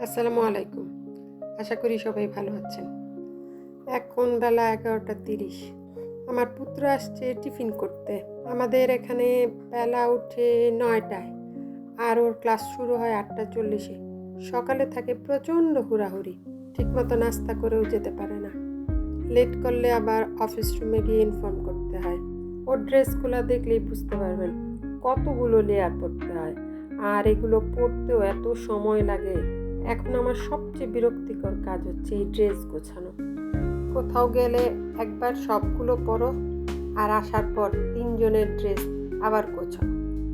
আসসালামু আলাইকুম। আশা করি সবাই ভালো আছেন। এখন বেলা এগারোটা তিরিশ। আমার পুত্র আসছে টিফিন করতে। আমাদের এখানে বেলা উঠে নয়টায় আর ওর ক্লাস শুরু হয় আটটা চল্লিশে। সকালে থাকে প্রচণ্ড হুড়াহুড়ি। ঠিকমতো নাস্তা করেও যেতে পারে না। লেট করলে আবার অফিস রুমে গিয়ে ইনফর্ম করতে হয়। ওর ড্রেসগুলো দেখলেই বুঝতে পারবেন কতগুলো লেয়ার পড়তে হয়। আর এগুলো পড়তেও এত সময় লাগে। এখন আমার সবচেয়ে বিরক্তিকর কাজ হচ্ছে এই ড্রেস গোছানো। কোথাও গেলে একবার সবগুলো পরো, আর আসার পর তিনজনের ড্রেস আবার গোছাও।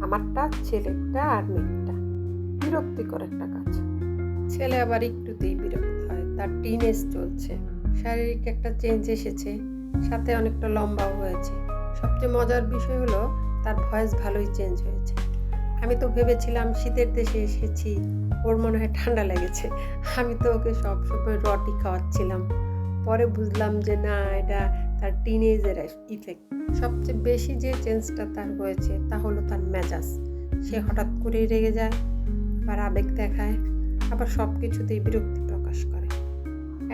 আমারটা ছেলেটা আর মেয়েরটা। বিরক্তিকর একটা কাজ। ছেলে আবার একটুতেই বিরক্ত হয়। তার টিনেজ চলছে। শারীরিক একটা চেঞ্জ এসেছে। সাথে অনেকটা লম্বাও হয়েছে। সবচেয়ে মজার বিষয় হলো, তার ভয়েস ভালোই চেঞ্জ হয়েছে। আমি তো ভেবেছিলাম শীতের দেশে এসেছি, ওর মনে হয় ঠান্ডা লেগেছে। আমি তো ওকে সবসময় রটি খাওয়াচ্ছিলাম। পরে বুঝলাম যে না, এটা তার টিনেজের ইফেক্ট সবচেয়ে বেশি যে চেঞ্জটা তার হয়েছে, তা হলো তার মেজাজ। সে হঠাৎ করেই রেগে যায়, আবার আবেগ দেখায়, আবার সব কিছুতেই বিরক্তি প্রকাশ করে।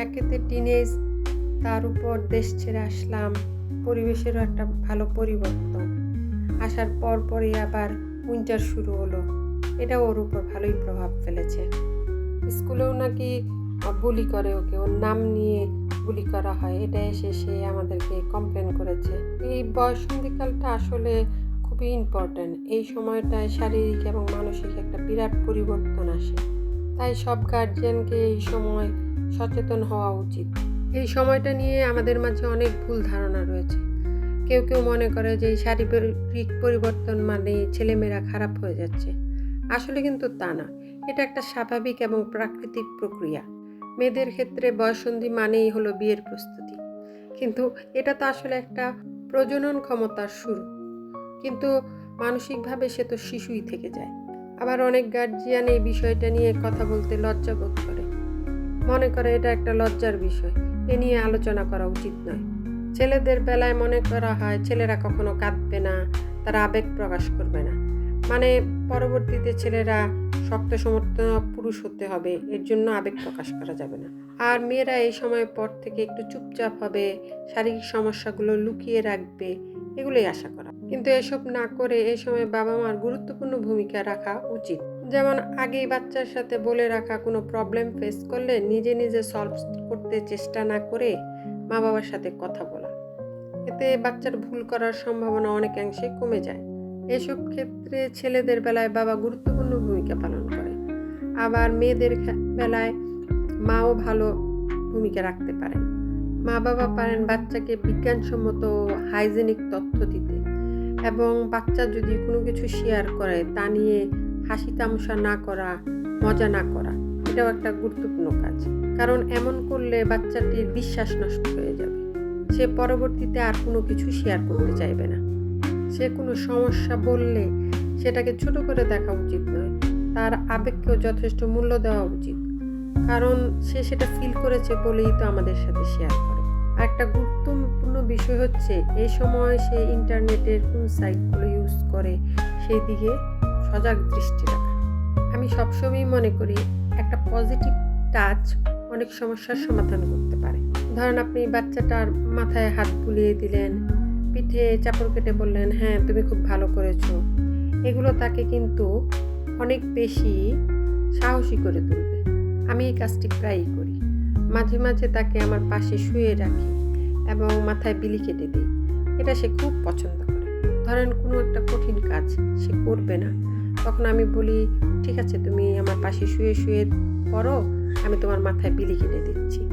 একেতে টিনেজ তার উপর দেশ ছেড়ে আসলাম, পরিবেশেরও একটা ভালো পরিবর্তন। আসার পর পরই আবার উইন্টার শুরু হলো। এটা ওর উপর ভালোই প্রভাব ফেলেছে। স্কুলেও নাকি বুলি করে ওকে, ওর নাম নিয়ে বুলি করা হয়, এটা এসে সে আমাদেরকে কমপ্লেন করেছে। এই বয়সন্ধিকালটা আসলে খুবই ইম্পর্ট্যান্ট এই সময়টায় শারীরিক এবং মানসিক একটা বিরাট পরিবর্তন আসে। তাই সব গার্জিয়ানকে এই সময় সচেতন হওয়া উচিত। এই সময়টা নিয়ে আমাদের মাঝে অনেক ভুল ধারণা রয়েছে। কেউ কেউ মনে করে যে এই শারীরিক পরিবর্তন মানে ছেলেমেয়েরা খারাপ হয়ে যাচ্ছে। আসলে কিন্তু তা না। এটা একটা স্বাভাবিক এবং প্রাকৃতিক প্রক্রিয়া। মেয়েদের ক্ষেত্রে বয়সন্ধি মানেই হলো বিয়ের প্রস্তুতি। কিন্তু এটা তো আসলে একটা প্রজনন ক্ষমতার শুরু। কিন্তু মানসিকভাবে সে তো শিশুই থেকে যায়। আবার অনেক গার্জিয়ান এই বিষয়টা নিয়ে কথা বলতে লজ্জা বোধ করে। মনে করে এটা একটা লজ্জার বিষয়। এ নিয়ে আলোচনা করা উচিত নয়। ছেলেদের বেলায় মনে করা হয় ছেলেরা কখনো কাঁদবে না, তারা আবেগ প্রকাশ করবে না। মানে পরবর্তীতে ছেলেরা শক্ত সমর্থ পুরুষ হতে হবে, এর জন্য আবেগ প্রকাশ করা যাবে না। আর মেয়েরা এই সময় পর থেকে একটু চুপচাপ হবে, শারীরিক সমস্যাগুলো লুকিয়ে রাখবে, এগুলোই আশা করা। কিন্তু এসব না করে এই সময় বাবা মার গুরুত্বপূর্ণ ভূমিকা রাখা উচিত। যেমন আগেই বাচ্চার সাথে বলে রাখা কোনো প্রবলেম ফেস করলে নিজে নিজে সলভ করতে চেষ্টা না করে মা বাবার সাথে কথা বলা। এতে বাচ্চার ভুল করার সম্ভাবনা অনেকাংশে কমে যায়। এসব ক্ষেত্রে ছেলেদের বেলায় বাবা গুরুত্বপূর্ণ ভূমিকা পালন করে। আবার মেয়েদের বেলায় মাও ভালো ভূমিকা রাখতে পারেন মা বাবা পারেন বাচ্চাকে বিজ্ঞানসম্মত হাইজেনিক তথ্য দিতে এবং বাচ্চা যদি কোনো কিছু শেয়ার করে, তা নিয়ে হাসি তামশা না করা, মজা না করা, এটাও একটা গুরুত্বপূর্ণ কাজ। কারণ এমন করলে বাচ্চাটির বিশ্বাস নষ্ট হয়ে যাবে। সে পরবর্তীতে আর কোনো কিছু শেয়ার করতে চাইবে না। সে কোনো সমস্যা বললে সেটাকে ছোট করে দেখা উচিত নয়। তার আবেগকেও যথেষ্ট মূল্য দেওয়া উচিত। কারণ সে সেটা ফিল করেছে বলেই তো আমাদের সাথে শেয়ার করে। একটা গুরুত্বপূর্ণ বিষয় হচ্ছে, এই সময় সে ইন্টারনেটের কোন সাইটগুলো ইউজ করে সেই দিকে সজাগ দৃষ্টি রাখা। আমি সবসময়ই মনে করি, একটা পজিটিভ টাচ অনেক সমস্যার সমাধান করতে পারে। ধরেন আপনি বাচ্চাটার মাথায় হাত বুলিয়ে দিলেন, পিঠে চাপড় কেটে বললেন হ্যাঁ তুমি খুব ভালো করেছ। এগুলো তাকে কিন্তু অনেক বেশি সাহসী করে তুলবে। আমি এই কাজটি প্রায়ই করি। মাঝে মাঝে তাকে আমার পাশে শুয়ে রাখি এবং মাথায় বিলি কেটে দিই। এটা সে খুব পছন্দ করে। ধরেন কোনো একটা কঠিন কাজ সে করবে না। তখন আমি বলি, ঠিক আছে, তুমি আমার পাশে শুয়ে শুয়ে পড়ো। আমি তোমার মাথায় বিলি কেটে দিচ্ছি।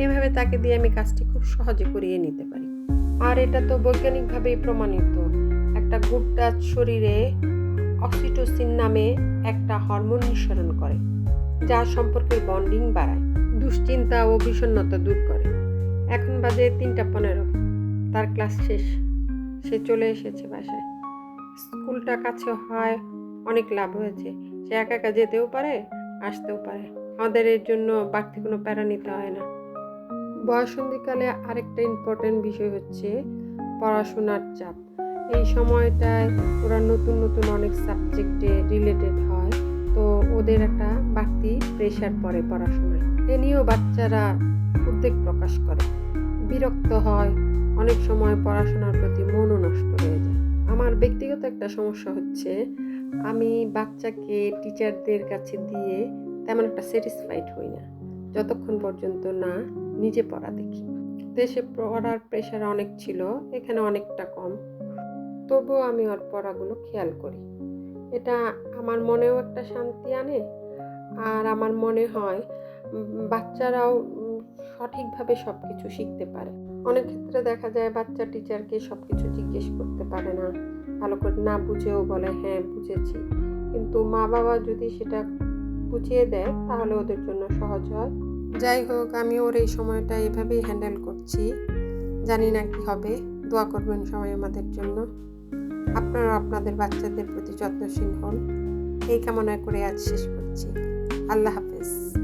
এভাবে তাকে দিয়ে আমি কাজটি খুব সহজে করিয়ে নিতে পারি। আর এটা তো বৈজ্ঞানিকভাবেই প্রমাণিত। একটা গুড শরীরে অক্সিটোসিন নামে একটা হরমোন নিঃসরণ করে যা সম্পর্কের বন্ডিং বাড়ায়, দুশ্চিন্তা ও বিষণ্ণতা দূর করে। এখন বাজে তিনটা পনেরো। তার ক্লাস শেষ। সে চলে এসেছে বাসায়। স্কুলটা কাছে হয়, অনেক লাভ হয়েছে। সে একা একা যেতেও পারে, আসতেও পারে। আমাদের এর জন্য বাড়তি কোনো প্যারা নিতে হয় না। বয়সন্ধিকালে আরেকটা ইম্পর্টেন্ট বিষয় হচ্ছে পড়াশোনার চাপ। এই সময়টায় ওরা নতুন নতুন অনেক সাবজেক্টে রিলেটেড হয়, তো ওদের একটা বাড়তি প্রেশার পড়ে পড়াশোনায়। এ নিয়েও বাচ্চারা উদ্বেগ প্রকাশ করে। বিরক্ত হয়, অনেক সময় পড়াশোনার প্রতি মনও নষ্ট হয়ে যায়। আমার ব্যক্তিগত একটা সমস্যা হচ্ছে, আমি বাচ্চাকে টিচারদের কাছে দিয়ে তেমন একটা স্যাটিসফাইড হই না। যতক্ষণ পর্যন্ত না নিজে পড়া দেখি। দেশে পড়ার প্রেশার অনেক ছিল, এখানে অনেকটা কম। তবুও আমি ওর পড়াগুলো খেয়াল করি। এটা আমার মনেও একটা শান্তি আনে আর আমার মনে হয় বাচ্চারাও সঠিকভাবে সব কিছু শিখতে পারে। অনেক ক্ষেত্রে দেখা যায় বাচ্চা টিচারকে সব কিছু জিজ্ঞেস করতে পারে না। ভালো করে না বুঝেও বলে হ্যাঁ বুঝেছি। কিন্তু মা বাবা যদি সেটা বুঝিয়ে দেয় তাহলে ওদের জন্য সহজ হয়। যাই হোক, আমি ওর এই সময়টা এভাবেই হ্যান্ডেল করছি। জানি না কি হবে। দোয়া করবেন সবাই আমাদের জন্য। আপনারা আপনাদের বাচ্চাদের প্রতি যত্নশীল হন। এই কামনা করে আজ শেষ করছি। আল্লাহ হাফেজ।